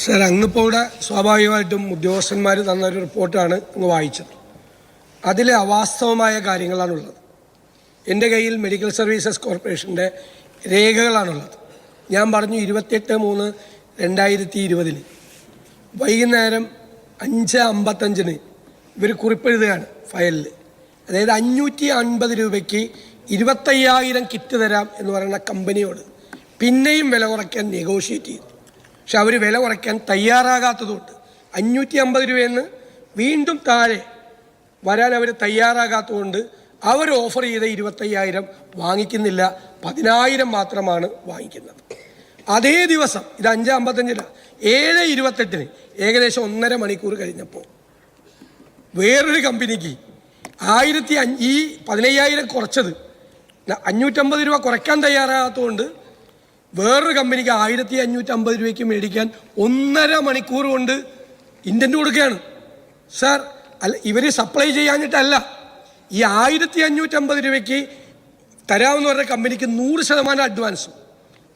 Sir അങ്ങിപ്പോൾ ഇവിടെ സ്വാഭാവികമായിട്ടും ഉദ്യോഗസ്ഥന്മാർ തന്ന ഒരു റിപ്പോർട്ടാണ് അങ്ങ് വായിച്ചത്. അതിലെ അവാസ്തവമായ കാര്യങ്ങളാണുള്ളത്. എന്റെ കയ്യിൽ മെഡിക്കൽ സർവീസസ് കോർപ്പറേഷന്റെ രേഖകളാണുള്ളത്. ഞാൻ പറഞ്ഞു ഇരുപത്തിയെട്ട് മൂന്ന് രണ്ടായിരത്തി ഇരുപതിന് വൈകുന്നേരം അഞ്ച് അമ്പത്തഞ്ചിന് ഇവർ കുറിപ്പെഴുതുകയാണ് ഫയലിൽ അതായത് അഞ്ഞൂറ്റി അൻപത് രൂപയ്ക്ക് ഇരുപത്തയ്യായിരം കിറ്റ് തരാം എന്ന് പറയുന്ന കമ്പനിയോട് പിന്നെയും വില കുറയ്ക്കാൻ നെഗോഷിയേറ്റ് ചെയ്തു. പക്ഷെ അവർ വില കുറയ്ക്കാൻ തയ്യാറാകാത്തതുകൊണ്ട് അഞ്ഞൂറ്റി അമ്പത് രൂപയെന്ന് വീണ്ടും താഴെ വരാൻ അവർ തയ്യാറാകാത്തതുകൊണ്ട് അവർ ഓഫർ ചെയ്ത ഇരുപത്തയ്യായിരം വാങ്ങിക്കുന്നില്ല. പതിനായിരം മാത്രമാണ് വാങ്ങിക്കുന്നത്. അതേ ദിവസം ഇത് അഞ്ച് അമ്പത്തഞ്ചില ഏഴ് ഇരുപത്തെട്ടിന് ഏകദേശം ഒന്നര മണിക്കൂർ കഴിഞ്ഞപ്പോൾ വേറൊരു കമ്പനിക്ക് ആയിരത്തി അഞ്ച് ഈ പതിനയ്യായിരം കുറച്ചത് അഞ്ഞൂറ്റമ്പത് രൂപ കുറയ്ക്കാൻ തയ്യാറാകാത്തതുകൊണ്ട് വേറൊരു കമ്പനിക്ക് ആയിരത്തി അഞ്ഞൂറ്റി അമ്പത് രൂപയ്ക്ക് മേടിക്കാൻ ഒന്നര മണിക്കൂർ കൊണ്ട് ഇന്റന്റ് കൊടുക്കുകയാണ്. സാർ അല്ല ഇവർ സപ്ലൈ ചെയ്യാഞ്ഞിട്ടല്ല. ഈ ആയിരത്തി അഞ്ഞൂറ്റമ്പത് രൂപയ്ക്ക് തരാമെന്ന് പറഞ്ഞ കമ്പനിക്ക് നൂറ് ശതമാനം അഡ്വാൻസും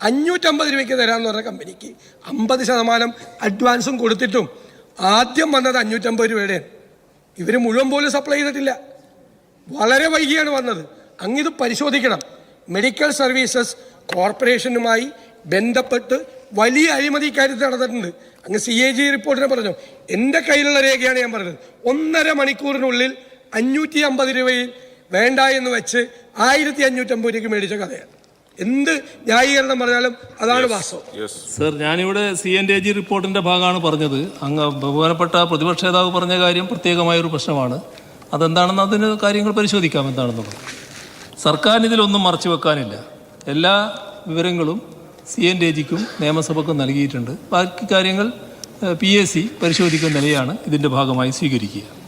അഞ്ഞൂറ്റമ്പത് രൂപയ്ക്ക് തരാമെന്ന് പറഞ്ഞ കമ്പനിക്ക് അമ്പത് ശതമാനം അഡ്വാൻസും കൊടുത്തിട്ടും ആദ്യം വന്നത് അഞ്ഞൂറ്റമ്പത് രൂപയുടെയാണ് ഇവർ മുഴുവൻ പോലും സപ്ലൈ ചെയ്തിട്ടില്ല. വളരെ വൈകിയാണ് വന്നത്. അങ്ങിത് പരിശോധിക്കണം. മെഡിക്കൽ സർവീസസ് കോർപ്പറേഷനുമായി ബന്ധപ്പെട്ട് വലിയ അഴിമതി കാര്യത്തിൽ നടന്നിട്ടുണ്ട്. അങ്ങ് സി എ ജി റിപ്പോർട്ടിനെ പറഞ്ഞു. എന്റെ കയ്യിലുള്ള രേഖയാണ് ഞാൻ പറഞ്ഞത്. ഒന്നര മണിക്കൂറിനുള്ളിൽ അഞ്ഞൂറ്റി അമ്പത് രൂപയിൽ വേണ്ട എന്ന് വെച്ച് ആയിരത്തി അഞ്ഞൂറ്റമ്പത് രൂപയ്ക്ക് മേടിച്ച കഥയാണ്. എന്ത് ന്യായീകരണം പറഞ്ഞാലും അതാണ് വാസ്തവം. സർ ഞാനിവിടെ സി എൻ ഡി ജി റിപ്പോർട്ടിന്റെ ഭാഗമാണ് പറഞ്ഞത്. അങ്ങ് ബഹുമാനപ്പെട്ട പ്രതിപക്ഷ നേതാവ് പറഞ്ഞ കാര്യം പ്രത്യേകമായ ഒരു പ്രശ്നമാണ്. അതെന്താണെന്ന് അതിന് കാര്യങ്ങൾ പരിശോധിക്കാം എന്താണെന്നുള്ളത്. സർക്കാരിന് ഇതിലൊന്നും മറച്ചു വെക്കാനില്ല. എല്ലാ വിവരങ്ങളും സി എൻ ജിക്കും നിയമസഭക്കും നൽകിയിട്ടുണ്ട്. ബാക്കി കാര്യങ്ങൾ പി എസ് സി പരിശോധിക്കുന്ന നിലയാണ് ഇതിന്റെ ഭാഗമായി സ്വീകരിക്കുക.